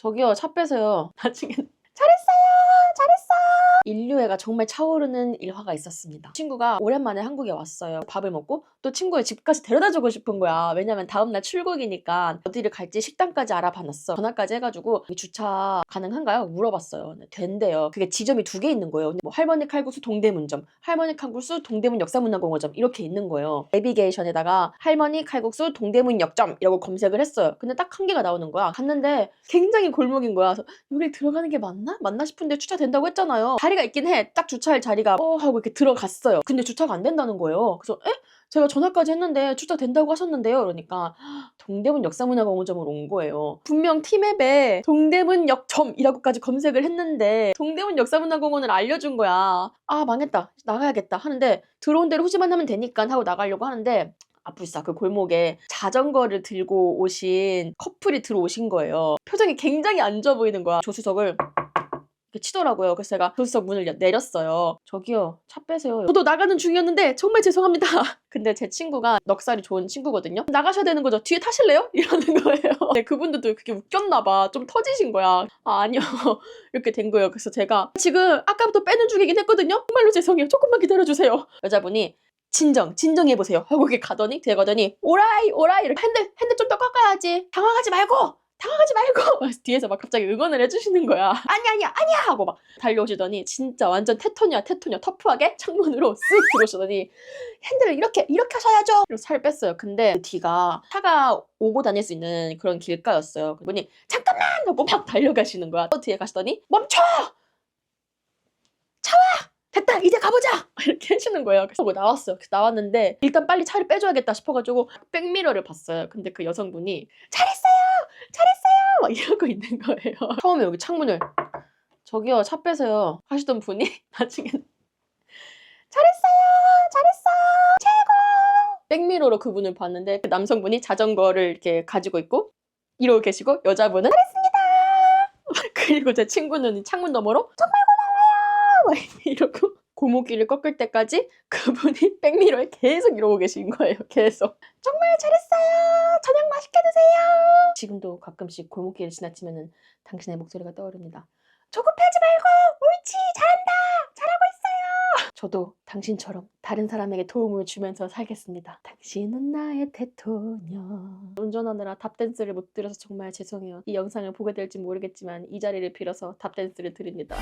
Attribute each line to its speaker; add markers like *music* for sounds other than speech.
Speaker 1: 저기요 차 빼세요. *laughs* 나중에. 인류애가 정말 차오르는 일화가 있었습니다. 친구가 오랜만에 한국에 왔어요. 밥을 먹고 또 친구의 집까지 데려다 주고 싶은 거야. 왜냐면 다음날 출국이니까 어디를 갈지 식당까지 알아봐놨어. 전화까지 해가지고 이 주차 가능한가요? 물어봤어요. 네, 된대요. 그게 지점이 두 개 있는 거예요. 뭐 할머니 칼국수 동대문점, 할머니 칼국수 동대문 역사문화공원점 이렇게 있는 거예요. 내비게이션에다가 할머니 칼국수 동대문 역점 이라고 검색을 했어요. 근데 딱 한 개가 나오는 거야. 갔는데 굉장히 골목인 거야. 그래서 여기 들어가는 게 맞나? 맞나 싶은데 주차 된다고 했잖아요. 자리가 있긴 해. 딱 주차할 자리가 어 하고 이렇게 들어갔어요. 근데 주차가 안 된다는 거예요. 그래서 에? 제가 전화까지 했는데 주차 된다고 하셨는데요. 그러니까 동대문 역사문화공원점으로 온 거예요. 분명 티맵에 동대문 역점이라고까지 검색을 했는데 동대문 역사문화공원을 알려준 거야. 아 망했다. 나가야겠다 하는데 들어온 대로 후지만 하면 되니까 하고 나가려고 하는데 아 불사 그 골목에 자전거를 들고 오신 커플이 들어오신 거예요. 표정이 굉장히 안 좋아 보이는 거야. 조수석을 치더라고요. 그래서 제가 조수석 문을 여- 내렸어요. 저기요, 차 빼세요. 저도 나가는 중이었는데 정말 죄송합니다. *laughs* 근데 제 친구가 넉살이 좋은 친구거든요. 나가셔야 되는 거죠. 뒤에 타실래요? *laughs* 이러는 거예요. 근데 그분도 또 그게 웃겼나 봐. 좀 터지신 거야. 아, 아니요. *laughs* 이렇게 된 거예요. 그래서 제가 지금 아까부터 빼는 중이긴 했거든요. 정말로 죄송해요. 조금만 기다려주세요. 여자분이 진정, 진정해보세요. 하고 이렇게 가더니, 가더니, 오라이, 오라이, 이렇게 핸들, 핸들 좀 더 꺾어야지. 당황하지 말고! 당황하지 말고! 그래서 *laughs* 뒤에서 막 갑자기 응원을 해주시는 거야. 아니, 아니야, 아니야! 하고 막 달려오시더니, 진짜 완전 테토니아, 테토니아, 터프하게 창문으로 쓱 들어오시더니, 핸들을 이렇게, 이렇게 하셔야죠! 그래서 살 뺐어요. 근데 그 뒤가 차가 오고 다닐 수 있는 그런 길가였어요. 그분이, 잠깐만! 하고 막 달려가시는 거야. 또 뒤에 가시더니, 멈춰! 됐다 이제 가보자 이렇게 해주는 거예요 그래서 뭐 나왔어요 나왔는데 일단 빨리 차를 빼줘야겠다 싶어가지고 백미러를 봤어요 근데 그 여성분이 잘했어요 막 이러고 있는 거예요. *laughs* 처음에 여기 창문을 저기요 차 빼세요 하시던 분이 *laughs* 나중에 잘했어요 잘했어 최고! 백미러로 그분을 봤는데 그 남성분이 자전거를 이렇게 가지고 있고 이러고 계시고 여자분은 잘했습니다! *laughs* 그리고 제 친구는 창문 너머로 막 이러고 고무길을 꺾을 때까지 *laughs* 그분이 백미러에 계속 이러고 계신 거예요. 계속. 정말 잘했어요. 저녁 맛있게 드세요. 지금도 가끔씩 골목길을 지나치면은 당신의 목소리가 떠오릅니다. 조급해하지 말고 옳지 잘한다 잘하고 있어요. 저도 당신처럼 다른 사람에게 도움을 주면서 살겠습니다. 당신은 나의 대토녀. 운전하느라 답댄스를 못 들어서 정말 죄송해요. 이 영상을 보게 될지 모르겠지만 이 자리를 빌어서 답댄스를 드립니다.